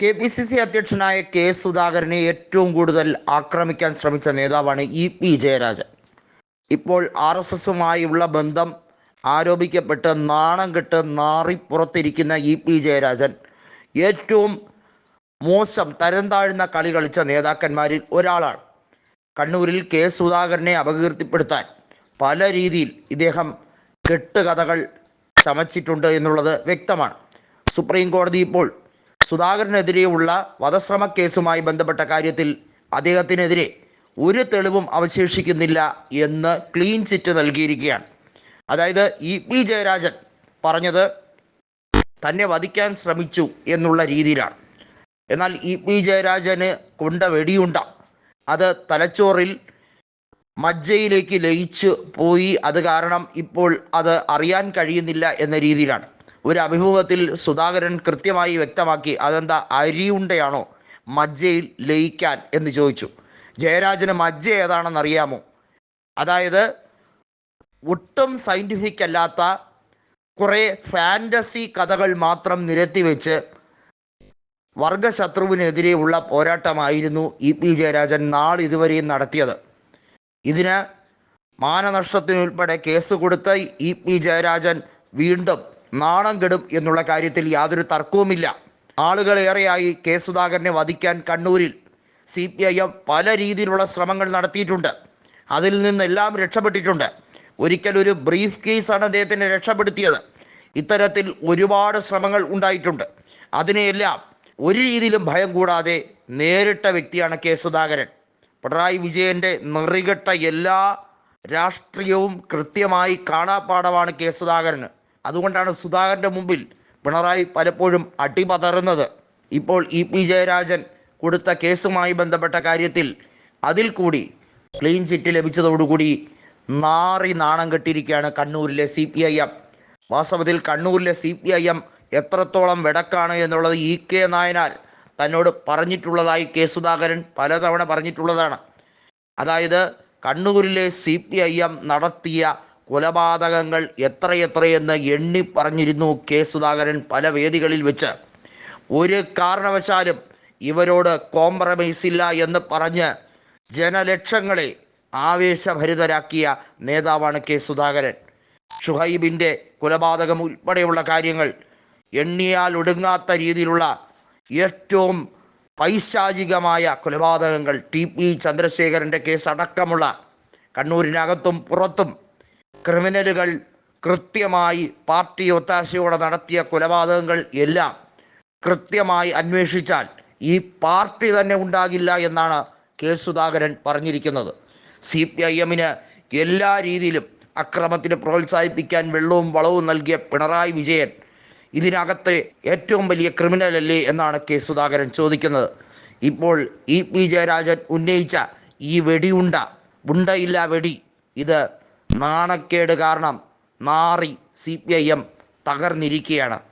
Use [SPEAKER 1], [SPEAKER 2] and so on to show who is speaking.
[SPEAKER 1] K P C C അധ്യക്ഷനായ K സുധാകരനെ ഏറ്റവും കൂടുതൽ ആക്രമിക്കാൻ ശ്രമിച്ച നേതാവാണ് ഇ പി ജയരാജൻ. ഇപ്പോൾ ആർ എസ് എസുമായുള്ള ബന്ധം ആരോപിക്കപ്പെട്ട് നാണം കെട്ട് നാറി പുറത്തിരിക്കുന്ന ഇ പി ജയരാജൻ ഏറ്റവും മോശം തരം താഴ്ന്ന കളി കളിച്ച നേതാക്കന്മാരിൽ ഒരാളാണ്. കണ്ണൂരിൽ കെ സുധാകരനെ അപകീർത്തിപ്പെടുത്താൻ പല രീതിയിൽ ഇദ്ദേഹം കെട്ടുകഥകൾ ചമച്ചിട്ടുണ്ട് എന്നുള്ളത് വ്യക്തമാണ്. സുപ്രീം കോടതി ഇപ്പോൾ സുധാകരനെതിരെയുള്ള വധശ്രമ കേസുമായി ബന്ധപ്പെട്ട കാര്യത്തിൽ അദ്ദേഹത്തിനെതിരെ ഒരു തെളിവും അവശേഷിക്കുന്നില്ല എന്ന് ക്ലീൻ ചിറ്റ് നൽകിയിരിക്കുകയാണ്. അതായത് ഇ പി ജയരാജൻ പറഞ്ഞത് തന്നെ വധിക്കാൻ ശ്രമിച്ചു എന്നുള്ള രീതിയിലാണ്. എന്നാൽ ഇ പി ജയരാജന് കൊണ്ട വെടിയുണ്ട. അത് തലച്ചോറിൽ മജ്ജയിലേക്ക് ലയിച്ചു പോയി. അത് കാരണം ഇപ്പോൾ അത് അറിയാൻ കഴിയുന്നില്ല എന്ന രീതിയിലാണ്. ഒരു അഭിമുഖത്തിൽ സുധാകരൻ കൃത്യമായി വ്യക്തമാക്കി അതെന്താ അരിയുണ്ടയാണോ മജ്ജയിൽ ലയിക്കാൻ എന്ന് ചോദിച്ചു. ജയരാജന് മജ്ജ ഏതാണെന്ന് അറിയാമോ അതായത് ഒട്ടും സയന്റിഫിക് അല്ലാത്ത കുറേ ഫാന്റസി കഥകൾ മാത്രം നിരത്തി വെച്ച് വർഗശത്രുവിനെതിരെയുള്ള പോരാട്ടമായിരുന്നു ഇ പി ജയരാജൻ നാളിതുവരെയും നടത്തിയത്. ഇതിന് മാനനഷ്ടത്തിനുൾപ്പെടെ കേസ് കൊടുത്ത ഇ പി ജയരാജൻ വീണ്ടും നാണം കെടും എന്നുള്ള കാര്യത്തിൽ യാതൊരു തർക്കവുമില്ല. ആളുകളേറെയായി കെ സുധാകരനെ വധിക്കാൻ കണ്ണൂരിൽ സി പി ഐ എം പല രീതിയിലുള്ള ശ്രമങ്ങൾ നടത്തിയിട്ടുണ്ട്. അതിൽ നിന്നെല്ലാം രക്ഷപ്പെട്ടിട്ടുണ്ട്. ഒരിക്കലൊരു ബ്രീഫ് കേസാണ് അദ്ദേഹത്തിനെ രക്ഷപ്പെടുത്തിയത്. ഇത്തരത്തിൽ ഒരുപാട് ശ്രമങ്ങൾ ഉണ്ടായിട്ടുണ്ട്. അതിനെയെല്ലാം ഒരു രീതിയിലും ഭയം കൂടാതെ നേരിട്ട വ്യക്തിയാണ് കെ സുധാകരൻ. പിണറായി വിജയന്റെ നെറികെട്ട എല്ലാ രാഷ്ട്രീയവും കൃത്യമായി കാണാപ്പാടമാണ് കെ സുധാകരന്. അതുകൊണ്ടാണ് സുധാകരന്റെ മുമ്പിൽ പിണറായി പലപ്പോഴും അടിപതറുന്നത്. ഇപ്പോൾ ഇ പി ജയരാജൻ കൊടുത്ത കേസുമായി ബന്ധപ്പെട്ട കാര്യത്തിൽ അതിൽ കൂടി ക്ലീൻ ചിറ്റ് ലഭിച്ചതോടുകൂടി നാറി നാണം കെട്ടിയിരിക്കുകയാണ് കണ്ണൂരിലെ സി പി ഐ എം. വാസ്തവത്തിൽ കണ്ണൂരിലെ സി പി ഐ എം എത്രത്തോളം വെടക്കാണ് എന്നുള്ളത് ഇ കെ നായനാൽ തന്നോട് പറഞ്ഞിട്ടുള്ളതായി കെ സുധാകരൻ പലതവണ പറഞ്ഞിട്ടുള്ളതാണ്. അതായത് കണ്ണൂരിലെ സി പി ഐ എം നടത്തിയ കൊലപാതകങ്ങൾ എത്രയെത്രയെന്ന് എണ്ണി പറഞ്ഞിരുന്നു കെ സുധാകരൻ പല വേദികളിൽ വെച്ച്. ഒരു കാരണവശാലും ഇവരോട് കോംപ്രമൈസ് ഇല്ല എന്ന് പറഞ്ഞ് ജനലക്ഷങ്ങളെ ആവേശഭരിതരാക്കിയ നേതാവാണ് കെ സുധാകരൻ. ഷുഹൈബിന്റെ കൊലപാതകം ഉൾപ്പെടെയുള്ള കാര്യങ്ങൾ എണ്ണിയാൽ ഒടുങ്ങാത്ത രീതിയിലുള്ള ഏറ്റവും പൈശാചികമായ കൊലപാതകങ്ങൾ ടി പി ചന്ദ്രശേഖരന്റെ കേസ് അടക്കമുള്ള കണ്ണൂരിനകത്തും പുറത്തും ക്രിമിനലുകൾ കൃത്യമായി പാർട്ടി ഒത്താശയോടെ നടത്തിയ കൊലപാതകങ്ങൾ എല്ലാം കൃത്യമായി അന്വേഷിച്ചാൽ ഈ പാർട്ടി തന്നെ ഉണ്ടാകില്ല എന്നാണ് കെ സുധാകരൻ പറഞ്ഞിരിക്കുന്നത്. സി പി ഐ എമ്മിന് എല്ലാ രീതിയിലും അക്രമത്തിന് പ്രോത്സാഹിപ്പിക്കാൻ വെള്ളവും വളവും നൽകിയ പിണറായി വിജയൻ ഇതിനകത്തെ ഏറ്റവും വലിയ ക്രിമിനൽ അല്ലേ എന്നാണ് കെ സുധാകരൻ ചോദിക്കുന്നത്. ഇപ്പോൾ ഇ പി ജയരാജൻ ഉന്നയിച്ച ഈ വെടിയുണ്ട ഉണ്ടയില്ല വെടി ഇത് നാണക്കേട് കാരണം നാറി സി പി ഐ എം തകർന്നിരിക്കുകയാണ്.